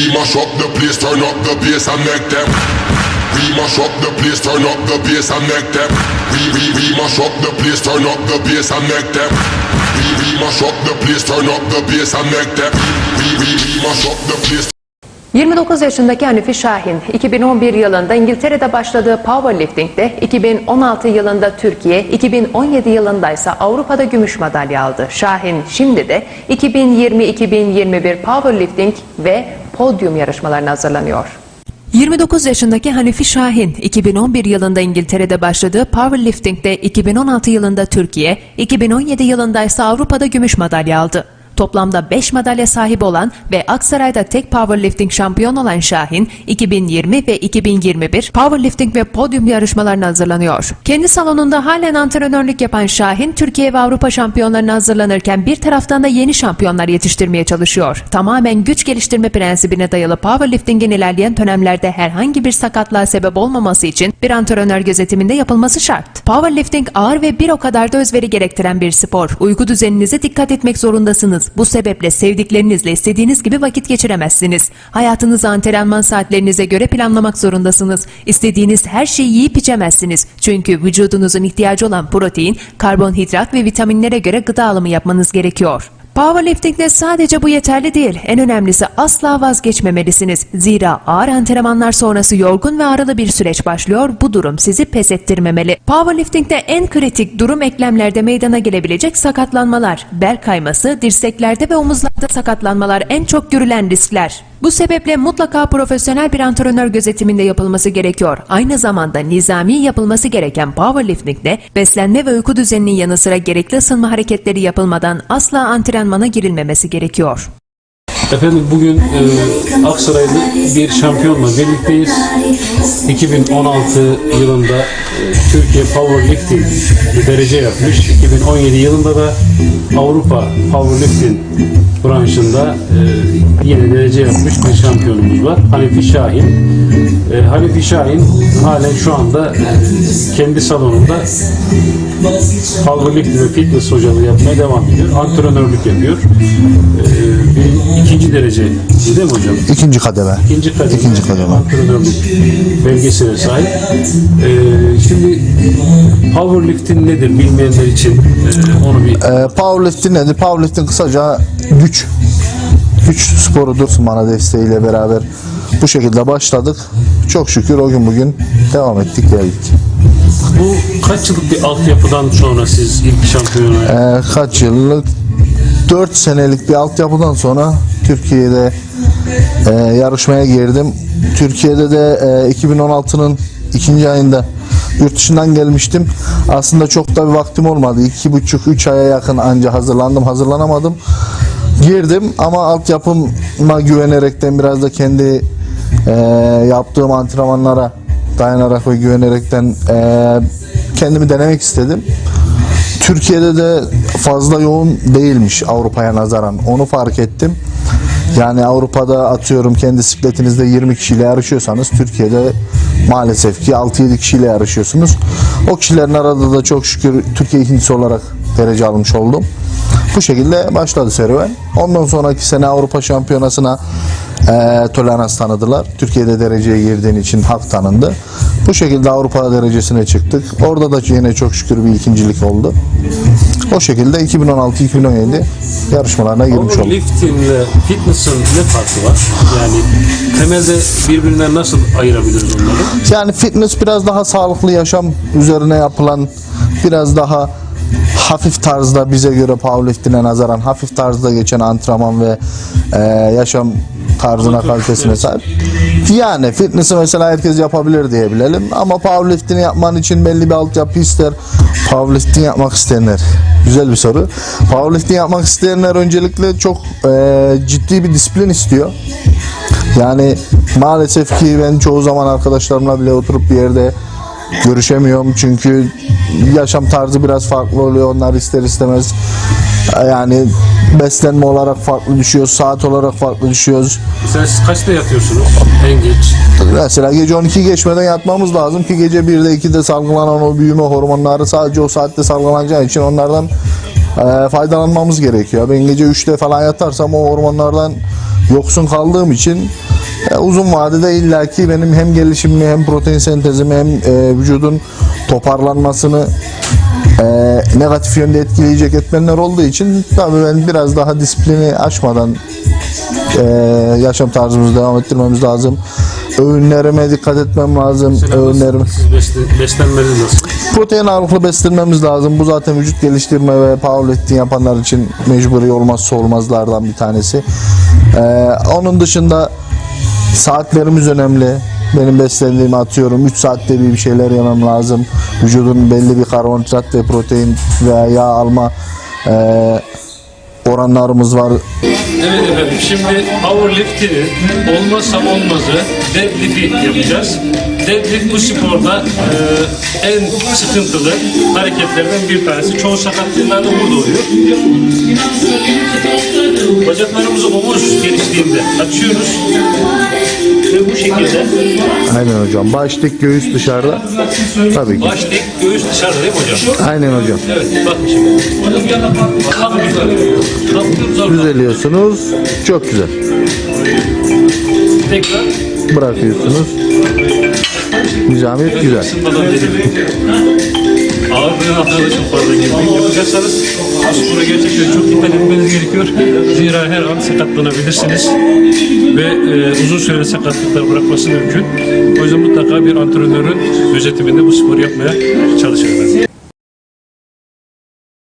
we mash up the place, turn up the bass and make them. We mash up the place, turn up the bass and make them. We we we mash up the place, turn up the bass and make them. We we mash up the place, turn up the bass and make them. We we we mash up the place. 29 yaşındaki Hanifi Şahin, 2011 yılında İngiltere'de başladığı powerlifting'de, 2016 yılında Türkiye, 2017 yılında ise Avrupa'da gümüş madalya aldı. Şahin şimdi de 2020-2021 powerlifting ve podyum yarışmalarına hazırlanıyor. 29 yaşındaki Hanifi Şahin, 2011 yılında İngiltere'de başladığı powerlifting'de, 2016 yılında Türkiye, 2017 yılında ise Avrupa'da gümüş madalya aldı. Toplamda 5 madalya sahibi olan ve Aksaray'da tek powerlifting şampiyon olan Şahin, 2020 ve 2021 powerlifting ve podyum yarışmalarına hazırlanıyor. Kendi salonunda halen antrenörlük yapan Şahin, Türkiye ve Avrupa şampiyonlarına hazırlanırken bir taraftan da yeni şampiyonlar yetiştirmeye çalışıyor. Tamamen güç geliştirme prensibine dayalı powerliftingin ilerleyen dönemlerde herhangi bir sakatlığa sebep olmaması için bir antrenör gözetiminde yapılması şart. Powerlifting ağır ve bir o kadar da özveri gerektiren bir spor. Uyku düzeninize dikkat etmek zorundasınız. Bu sebeple sevdiklerinizle istediğiniz gibi vakit geçiremezsiniz. Hayatınızı antrenman saatlerinize göre planlamak zorundasınız. İstediğiniz her şeyi yiyip içemezsiniz. Çünkü vücudunuzun ihtiyacı olan protein, karbonhidrat ve vitaminlere göre gıda alımı yapmanız gerekiyor. Powerlifting'de sadece bu yeterli değil. En önemlisi asla vazgeçmemelisiniz. Zira ağır antrenmanlar sonrası yorgun ve ağrılı bir süreç başlıyor. Bu durum sizi pes ettirmemeli. Powerlifting'de en kritik durum eklemlerde meydana gelebilecek sakatlanmalar. Bel kayması, dirseklerde ve omuzlarda sakatlanmalar en çok görülen riskler. Bu sebeple mutlaka profesyonel bir antrenör gözetiminde yapılması gerekiyor. Aynı zamanda nizami yapılması gereken powerlifting'de beslenme ve uyku düzeninin yanı sıra gerekli ısınma hareketleri yapılmadan asla antrenmana girilmemesi gerekiyor. Efendim bugün e, Aksaray'da bir şampiyonla birlikteyiz. 2016 yılında e, Türkiye Powerlifting bir derece yapmış. 2017 yılında da Avrupa Powerlifting branşında e, yine derece yapmış bir şampiyonumuz var. Hanifi Şahin. E, Hanifi Şahin halen şu anda kendi salonunda powerlifting ve fitness hocalığı yapmaya devam ediyor. Antrenörlük yapıyor. E, bir ikinci derece değil mi hocam? İkinci kademe. İkinci kademe, İkinci kademe. antrenörlük belgesine sahip. Ee, şimdi powerlifting nedir bilmeyenler için e, onu bir Ee, powerlifting nedir? Powerlifting kısaca güç. Güç sporudur. Mana desteğiyle beraber bu şekilde başladık. Çok şükür o gün bugün devam ettik geldik. bu kaç yıllık bir altyapıdan sonra siz ilk şampiyona Ee, kaç yıllık? 4 senelik bir altyapıdan sonra Türkiye'de e, yarışmaya girdim. Türkiye'de de e, 2016'nın ikinci ayında yurt dışından gelmiştim. Aslında çok da bir vaktim olmadı. 2,5-3 aya yakın anca hazırlandım. Hazırlanamadım. Girdim ama altyapıma güvenerekten biraz da kendi e, yaptığım antrenmanlara dayanarak ve güvenerekten e, kendimi denemek istedim. Türkiye'de de fazla yoğun değilmiş Avrupa'ya nazaran. Onu fark ettim. Yani Avrupa'da atıyorum kendi bisikletinizde 20 kişiyle yarışıyorsanız Türkiye'de maalesef ki 6-7 kişiyle yarışıyorsunuz. O kişilerin arada da çok şükür Türkiye ikincisi olarak derece almış oldum. Bu şekilde başladı serüven. Ondan sonraki sene Avrupa Şampiyonası'na eee tolerans tanıdılar. Türkiye'de dereceye girdiğin için hak tanındı. Bu şekilde Avrupa derecesine çıktık. Orada da yine çok şükür bir ikincilik oldu. O şekilde 2016-2017 yarışmalarına girmiş olduk. powerlifting ile fitness'ın ne farkı var? Yani temelde birbirinden nasıl ayırabiliriz onları? Yani fitness biraz daha sağlıklı yaşam üzerine yapılan biraz daha hafif tarzda bize göre powerlifting'e nazaran hafif tarzda geçen antrenman ve e, yaşam tarzına kalitesine sahip. Yani fitness'ı mesela herkes yapabilir diyebilelim ama powerlifting yapman için belli bir altyapı ister. Powerlifting yapmak isteyenler. Güzel bir soru. Powerlifting yapmak isteyenler öncelikle çok e, ciddi bir disiplin istiyor. Yani maalesef ki ben çoğu zaman arkadaşlarımla bile oturup bir yerde görüşemiyorum çünkü yaşam tarzı biraz farklı oluyor. Onlar ister istemez yani beslenme olarak farklı düşüyoruz saat olarak farklı düşüyoruz. Mesela siz kaçta yatıyorsunuz? En geç? mesela gece 12 geçmeden yatmamız lazım ki gece 1'de 2'de salgılanan o büyüme hormonları sadece o saatte salgılanacağı için onlardan e, faydalanmamız gerekiyor. Ben gece 3'te falan yatarsam o hormonlardan yoksun kaldığım için e, uzun vadede illaki benim hem gelişimimi hem protein sentezimi hem e, vücudun toparlanmasını e, negatif yönde etkileyecek etmenler olduğu için tabii ben biraz daha disiplini aşmadan e, yaşam tarzımızı devam ettirmemiz lazım. Öğünlerime dikkat etmem lazım. Siz besle- beslenmeniz nasıl? protein ağırlıklı beslenmemiz lazım. Bu zaten vücut geliştirme ve powerlifting yapanlar için mecburi olmazsa olmazlardan bir tanesi. Ee, onun dışında saatlerimiz önemli. Benim beslendiğimi atıyorum. 3 saatte bir bir şeyler yemem lazım. Vücudun belli bir karbonhidrat ve protein veya yağ alma e, oranlarımız var. Evet efendim şimdi powerlifting'in olmazsa olmazı deadlift'i yapacağız. Deadlift bu sporda e, en sıkıntılı hareketlerden bir tanesi. Çoğu sakatlıklar da burada oluyor. Bacaklarımızı omuz genişliğinde açıyoruz. Ve bu şekilde Aynen hocam. Baş dik göğüs dışarıda. Tabii ki. baş dik, göğüs dışarıda değil mi hocam? Aynen hocam. Evet bakın şimdi. Kalkıyoruz. Kalkıyoruz oradan. Düzeliyorsunuz. Çok güzel. Tekrar Bırakıyorsunuz. Nizamiyet güzel. Isınmadan dedim. Ağırlığın altına da çok fazla girmeyin. Yapacaksanız spora gerçekten çok dikkat etmeniz gerekiyor. Zira her an sakatlanabilirsiniz. Ve e, uzun süreli sakatlıklar bırakması mümkün. O yüzden mutlaka bir antrenörün gözetiminde bu sporu yapmaya çalışın.